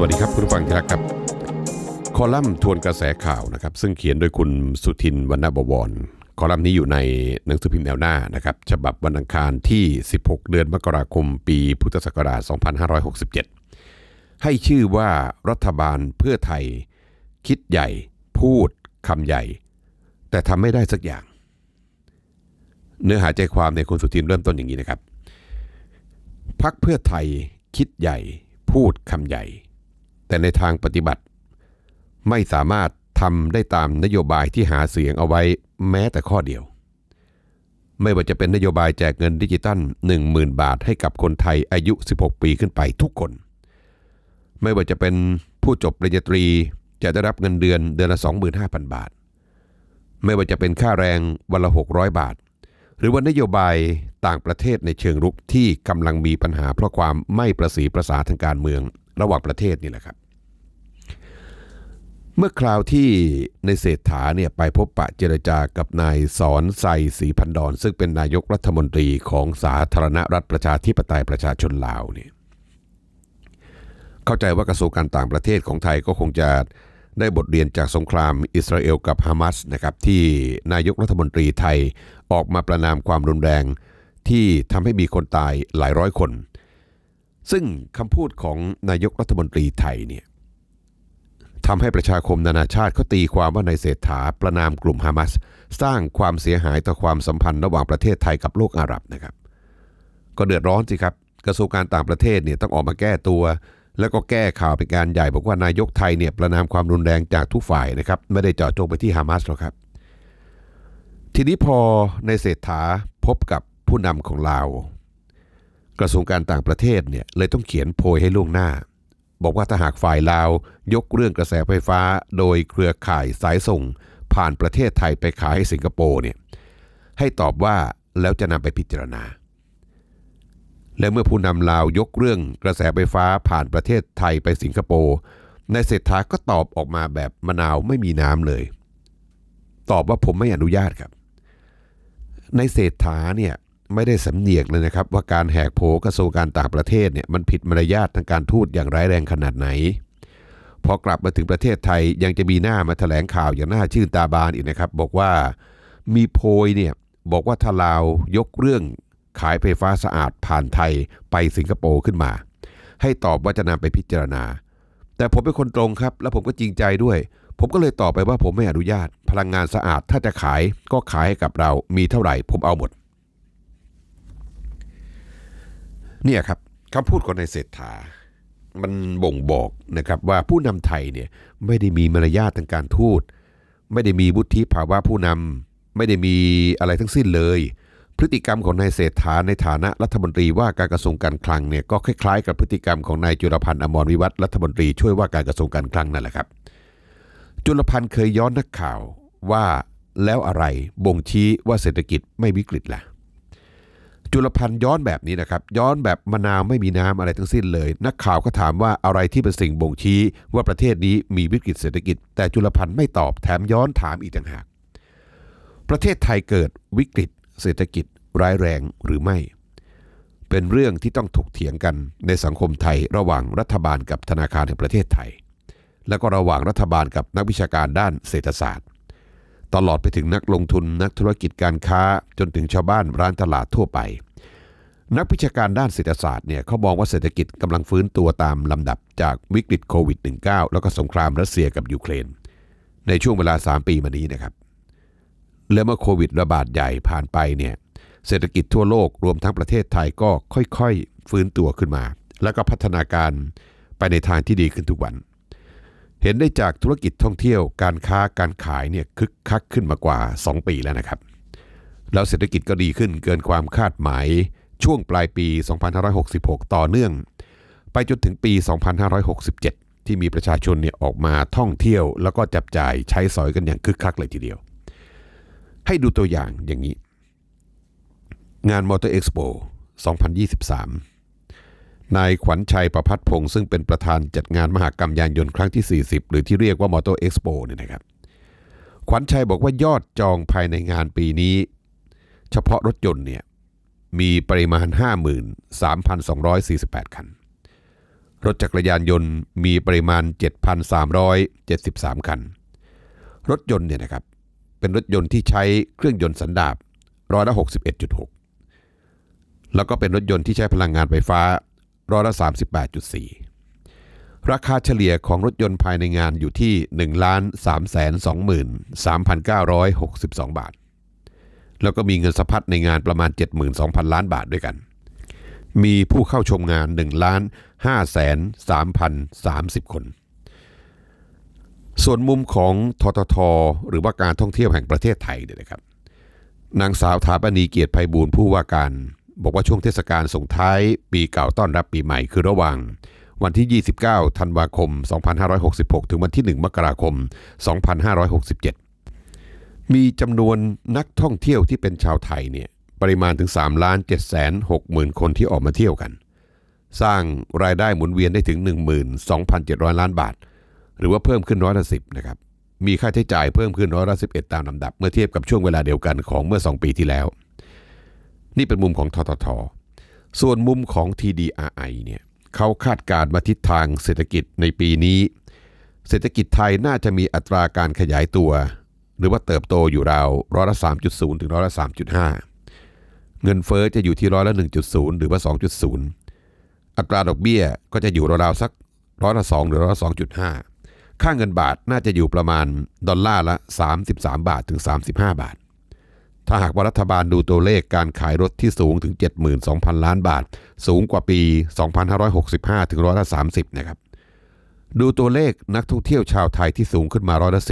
วัสดีครับคุณผู้ฟังที่รักครับ คอลัมน์ทวนกระแสข่าวนะครับ ซึ่งเขียนโดยคุณสุทินวรรณบวร คอลัมน์นี้อยู่ในหนังสือพิมพ์แนวหน้านะครับ ฉบับวันอังคารที่ 16 เดือนมกราคม ปีพุทธศักราช 2567 ให้ชื่อว่ารัฐบาลเพื่อไทย คิดใหญ่ พูดคำใหญ่ แต่ทำไม่ได้สักอย่าง เนื้อหาใจความในคุณสุทินเริ่มต้นอย่างนี้นะครับพักเพื่อไทยคิดใหญ่พูดคำใหญ่ แต่ในทางปฏิบัติ ไม่สามารถทำได้ตามนโยบายที่หาเสียงเอาไว้แม้แต่ข้อเดียว ไม่ว่าจะเป็นนโยบายแจกเงินดิจิตัล 10,000 บาทให้กับคนไทยอายุ 16 ปีขึ้นไปทุกคน ไม่ว่าจะเป็นผู้จบปริญญาตรีจะได้รับเงินเดือนเดือนละ 25,000 บาท ไม่ว่าจะเป็นค่าแรงวันละ 600 บาท หรือว่านโยบายต่างประเทศในเชิงรุกที่กำลังมีปัญหาเพราะความไม่ประสีประสาทางการเมืองระหว่างประเทศนี่แหละครับ เมื่อคราวที่ในเศรษฐาเนี่ยไปพบปะเจรจากับนายสอนไซศรีพันดอนซึ่งเป็นนายกรัฐมนตรีของสาธารณรัฐประชาธิปไตยประชาชนลาวเนี่ยเข้าใจว่ากระทรวงการต่างประเทศของไทยก็คงจะได้บทเรียนจากสงครามอิสราเอลกับฮามาสนะครับที่นายกรัฐมนตรีไทยออกมาประนามความรุนแรงที่ทำให้มีคนตายหลายร้อยคน ซึ่งคำพูดของนายกรัฐมนตรีไทยเนี่ย ทำให้ประชาคมนานาชาติเขาตีความว่านายเศรษฐาประนามกลุ่มฮามาสสร้างความเสียหายต่อความสัมพันธ์ระหว่างประเทศไทยกับโลกอาหรับนะครับ ก็เดือดร้อนสิครับกระทรวงการต่างประเทศเนี่ยต้องออกมาแก้ตัว แล้วก็แก้ข่าวเป็นการใหญ่บอกว่านายกไทยเนี่ยประนามความรุนแรงจากทุกฝ่ายนะครับไม่ได้เจาะจงไปที่ฮามาสหรอกครับ ทีนี้พอในเศรษฐาพบกับผู้นำของลาวกระทรวงการต่างประเทศเนี่ยเลยต้องเขียนโพยให้ล่วงหน้า บอกว่าถ้าหากฝ่ายลาว ยกเรื่องกระแสไฟฟ้า โดยเครือข่ายสายส่ง ผ่านประเทศไทยไปขายให้สิงคโปร์เนี่ยให้ตอบว่าแล้วจะนำไปพิจารณา และเมื่อผู้นำลาวยกเรื่องกระแสไฟฟ้าผ่านประเทศไทยไปสิงคโปร์นายเศรษฐาก็ตอบออกมาแบบมะนาวไม่มีน้ำเลย ตอบว่าผมไม่อนุญาตครับ ในเศรษฐาเนี่ย ไม่ได้สำเนียกเลยนะครับ ว่าการแหกโผกระทรวงการต่างประเทศเนี่ยมันผิดมารยาททางการทูตอย่างร้ายแรงขนาดไหน พอกลับมาถึงประเทศไทยยังจะมีหน้ามาแถลงข่าวอย่างน่าชื่นตาบานอีกนะครับ บอกว่ามีโพยเนี่ยบอกว่าถ้าลาวยกเรื่องขายไฟฟ้าสะอาดผ่านไทยไปสิงคโปร์ขึ้นมา ให้ตอบว่าจะนำไปพิจารณา แต่ผมเป็นคนตรงครับ แล้วผมก็จริงใจด้วย ผมก็เลยตอบไปว่าผมไม่อนุญาต พลังงานสะอาดถ้าจะขายก็ขายให้กับเรามีเท่าไหร่ผมเอาหมด เนี่ยครับคำพูดของนายเศรษฐา มันบ่งบอกนะครับว่าผู้นำไทยเนี่ยไม่ได้มีมารยาททางการทูต ไม่ได้มีวุฒิภาวะผู้นำไม่ได้มีอะไรทั้งสิ้นเลย พฤติกรรมของนายเศรษฐาในฐานะรัฐมนตรีว่าการกระทรวงการคลังเนี่ยก็คล้ายๆ กับพฤติกรรมของนายจุลพันธ์อมรวิวัฒรัฐมนตรีช่วยว่าการกระทรวงการคลังนั่นแหละครับ จุลพันธ์เคยย้อนนักข่าวว่าแล้วอะไรบ่งชี้ว่าเศรษฐกิจไม่วิกฤตล่ะ จุลพันธ์ย้อนแบบนี้นะครับ ย้อนแบบมะนาวไม่มีน้ำอะไรทั้งสิ้นเลย นักข่าวก็ถามว่าอะไรที่เป็นสิ่งบ่งชี้ ว่าประเทศนี้มีวิกฤตเศรษฐกิจ แต่จุลพันธ์ไม่ตอบแถมย้อนถามอีกต่างหาก ประเทศไทยเกิดวิกฤต เศรษฐกิจ ร้ายแรงหรือไม่ เป็นเรื่องที่ต้องถกเถียงกันในสังคมไทยระหว่างรัฐบาลกับธนาคารแห่งประเทศไทย แล้วก็ระหว่างรัฐบาลกับนักวิชาการด้านเศรษฐศาสตร์ ตลอดไปถึงนักลงทุนนักธุรกิจการค้าจนถึงชาวบ้านร้านตลาดทั่วไป นักวิชาการด้านเศรษฐศาสตร์เนี่ยเขามองว่าเศรษฐกิจกำลังฟื้นตัวตามลำดับจากวิกฤตโควิด -19 แล้วก็สงครามรัสเซียกับยูเครน ในช่วงเวลา 3 ปีมานี้นะครับ และเมื่อโควิดระบาดใหญ่ผ่านไปเนี่ยเศรษฐกิจทั่วโลกรวมทั้งประเทศไทยก็ค่อยๆ ฟื้นตัวขึ้นมา แล้วก็พัฒนาการไปในทางที่ดีขึ้นทุกวัน เห็นได้จากธุรกิจท่องเที่ยวการค้าการขายเนี่ยคึกคักขึ้นมากว่า 2 ปีแล้วนะครับ แล้วเศรษฐกิจก็ดีขึ้นเกินความคาดหมาย ช่วงปลายปี 2566 ต่อเนื่อง ไปจนถึงปี 2567 ที่มีประชาชนเนี่ยออกมาท่องเที่ยว แล้วก็จับจ่ายใช้สอยกันอย่างคึกคักเลยทีเดียว ให้ดูตัวอย่างอย่างนี้ งานมอเตอร์เอ็กซ์โป2023 นายขวัญชัยประพัฒพงศ์ซึ่งเป็นประธานจัดงานมหากรรมยานยนต์ครั้งที่ 40 หรือที่เรียกว่ามอเตอร์เอ็กซ์โปเนี่ยนะครับ ขวัญชัยบอกว่ายอดจองภายในงานปีนี้ เฉพาะรถยนต์เนี่ยมีปริมาณ 53,248 คัน รถจักรยานยนต์มีปริมาณ 7,373 คัน รถยนต์เนี่ยนะครับเป็นรถยนต์ที่ใช้เครื่องยนต์สันดาปร้อยละ61.6 แล้วก็เป็นรถยนต์ที่ใช้พลังงานไฟฟ้า ร้อยละ38.4 ราคาเฉลี่ยของรถยนต์ภายในงานอยู่ที่1ล้าน3 2 3 962 บาท แล้วก็มีเงินสะพัดในงานประมาณ 72,000 ล้านบาทด้วยกัน มีผู้เข้าชมงาน1ล้าน5แสน3,030 คน ส่วนมุมของททท หรือว่าการท่องเที่ยวแห่งประเทศไทยเนี่ยนะครับนางสาวถาปณีเกียรติไพบูลผู้ว่าการ บอกว่าช่วงเทศกาลส่งท้ายปีเก่าต้อนรับปีใหม่คือระหว่าง วันที่ 29 ธันวาคม 2566 ถึงวันที่ 1 มกราคม 2567 มีจำนวนนักท่องเที่ยวที่เป็นชาวไทยเนี่ยปริมาณถึง3ล้าน7แสน6หมื่นคนที่ออกมาเที่ยวกัน สร้างรายได้หมุนเวียนได้ถึง 12,700 ล้านบาท หรือว่าเพิ่มขึ้นร้อยละสิบนะครับ มีค่าใช้จ่ายเพิ่มขึ้นร้อยละสิบเอ็ดตามลำดับ เมื่อเทียบกับช่วงเวลาเดียวกันของเมื่อ 2 ปีที่แล้ว นี่เป็นมุมของททท ส่วนมุมของ TDRI เนี่ยเขาคาดการณ์มาทิศทางเศรษฐกิจในปีนี้ เศรษฐกิจไทยน่าจะมีอัตราการขยายตัว หรือว่าเติบโตอยู่ราวร้อยละ3.0 ถึงร้อยละ 3.5 เงินเฟ้อจะอยู่ที่ร้อยละ 1.0 หรือว่า 2.0 อัตราดอกเบี้ยก็จะอยู่ราวๆสักร้อยละ 2 หรือร้อยละ2.5 ค่าเงินบาทน่าจะอยู่ประมาณดอลลาร์ละ 33 บาทถึง 35 บาท ถ้าหากว่ารัฐบาลดูตัวเลขการขายรถที่สูงถึง 72,000 ล้านบาท สูงกว่าปี 2565 ถึงร้อยละ30 นะครับ ดูตัวเลขนักท่องเที่ยวชาวไทยที่สูงขึ้นมาร้อยละ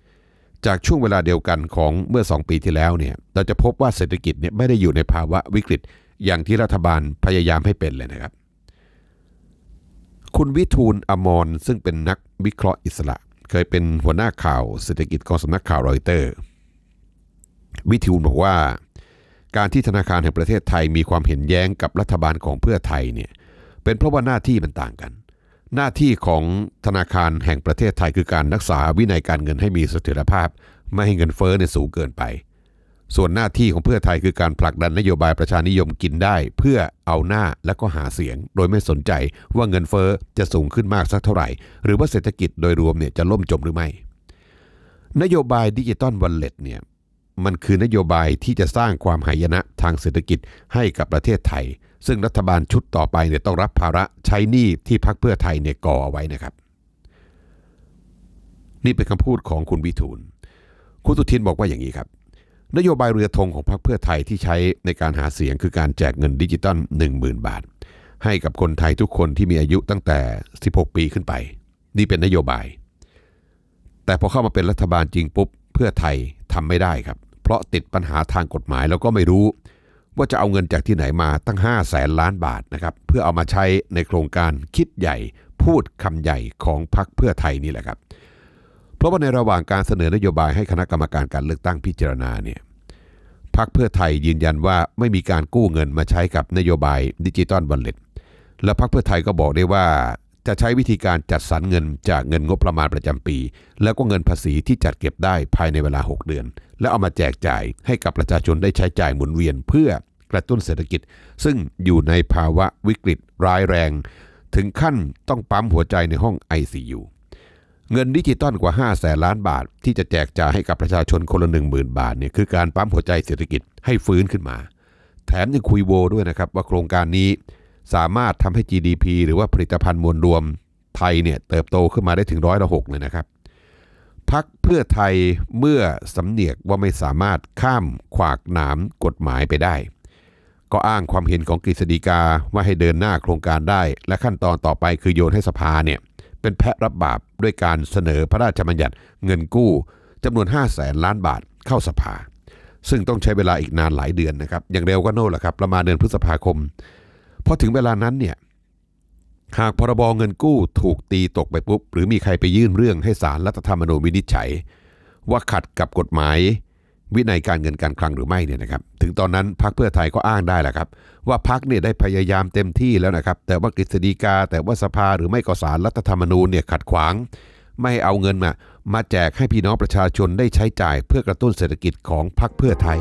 10 จากช่วงเวลาเดียวกันของเมื่อ 2 ปีที่แล้วเนี่ย เราจะพบว่าเศรษฐกิจเนี่ยไม่ได้อยู่ในภาวะวิกฤต อย่างที่รัฐบาลพยายามให้เป็นเลยนะครับ คุณวิทูลอมรซึ่งเป็นนักวิเคราะห์อิสระ เคยเป็นหัวหน้าข่าวเศรษฐกิจของสำนักข่าวรอยเตอร์ วิทูลบอกว่า การที่ธนาคารแห่งประเทศไทยมีความเห็นแย้งกับรัฐบาลของเพื่อไทยเนี่ยเป็นเพราะว่าหน้าที่มันต่างกัน หน้าที่ของธนาคารแห่งประเทศไทยคือการรักษาวินัยการเงินให้มีเสถียรภาพ ไม่ให้เงินเฟ้อเนี่ยสูงเกินไป ส่วนหน้าที่ของเพื่อไทยคือการผลักดันนโยบายประชานิยมกินได้ เพื่อเอาหน้าและก็หาเสียง โดยไม่สนใจว่าเงินเฟ้อจะสูงขึ้นมากสักเท่าไหร่ หรือว่าเศรษฐกิจโดยรวมเนี่ยจะล่มจมหรือไม่นโยบายดิจิตอลวอลเล็ตเนี่ย มันคือนโยบายที่จะสร้างความหายนะทางเศรษฐกิจให้กับประเทศไทย ซึ่งรัฐบาลชุดต่อไปเนี่ยต้องรับภาระใช้หนี้ที่พักเพื่อไทยเนี่ยก่อเอาไว้นะครับ นี่เป็นคำพูดของคุณวิทูล คุณสุทินบอกว่าอย่างนี้ครับ นโยบายเรือธงของพรรคเพื่อไทยที่ใช้ในการหาเสียงคือการแจกเงินดิจิตอล10,000 บาท ให้กับคนไทยทุกคนที่มีอายุตั้งแต่ 16 ปีขึ้นไป นี่เป็นนโยบาย แต่พอเข้ามาเป็นรัฐบาลจริงปุ๊บเพื่อไทย ทำไม่ได้ครับ เพราะติดปัญหาทางกฎหมายแล้วก็ไม่รู้ ว่าจะเอาเงินจากที่ไหนมาตั้ง5แสนล้านบาทนะครับเพื่อเอามาใช้ในโครงการคิดใหญ่พูดคำใหญ่ของพรรคเพื่อไทยนี่แหละครับ เพราะว่าในระหว่างการเสนอนโยบายให้คณะกรรมการการเลือกตั้งพิจารณาเนี่ยพรรคเพื่อไทยยืนยันว่าไม่มีการกู้เงินมาใช้กับนโยบายดิจิตอลวอลเล็ตและพรรคเพื่อไทยก็บอกได้ว่า จะใช้วิธีการจัดสรรเงินจากเงินงบประมาณประจำปี แล้วก็เงินภาษีที่จัดเก็บได้ภายในเวลา 6 เดือน แล้วเอามาแจกจ่ายให้กับประชาชนได้ใช้จ่ายหมุนเวียนเพื่อกระตุ้นเศรษฐกิจ ซึ่งอยู่ในภาวะวิกฤตร้ายแรง ถึงขั้นต้องปั๊มหัวใจในห้อง ICU เงินดิจิตอลกว่า5แสนล้านบาท ที่จะแจกจ่ายให้กับประชาชนคนละ1 0,000 บาทเนี่ยคือการปั๊มหัวใจเศรษฐกิจให้ฟื้นขึ้นมา แถมยังคุยโวด้วยนะครับว่าโครงการนี้ สามารถทำให้ GDP หรือว่าผลิตภัณฑ์มวลรวมไทยเนี่ยเติบโตขึ้นมาได้ถึงร้อยละหกเลยนะครับพักเพื่อไทยเมื่อสำเนียกว่าไม่สามารถข้ามขวากหนามกฎหมายไปได้ ก็อ้างความเห็นของกฤษฎีกาว่าให้เดินหน้าโครงการได้ และขั้นตอนต่อไปคือโยนให้สภาเนี่ยเป็นแพะรับบาปด้วยการเสนอพระราชบัญญัติเงินกู้จำนวน 5 0 0แสนล้านบาทเข้าสภา ซึ่งต้องใช้เวลาอีกนานหลายเดือนนะครับ อย่างเร็วก็โน่นแหละครับ ประมาณเดือนพฤษภาคม พอถึงเวลานั้นเนี่ยหากพรบเงินกู้ถูกตีตกไปปุ๊บ หรือมีใครไปยื่นเรื่องให้ศาลรัฐธรรมนูญวินิจฉัย ว่าขัดกับกฎหมาย วินัยการเงินการคลังหรือไม่เนี่ยนะครับ ถึงตอนนั้นพรรคเพื่อไทยก็อ้างได้แหละครับ ว่าพรรคเนี่ยได้พยายามเต็มที่แล้วนะครับ แต่ว่ากฤษฎีกาแต่ว่าสภาหรือไม่ก็ศาลรัฐธรรมนูญเนี่ยขัดขวาง ไม่เอาเงินมามาแจกให้พี่น้องประชาชนได้ใช้จ่ายเพื่อกระตุ้นเศรษฐกิจของพรรคเพื่อไทย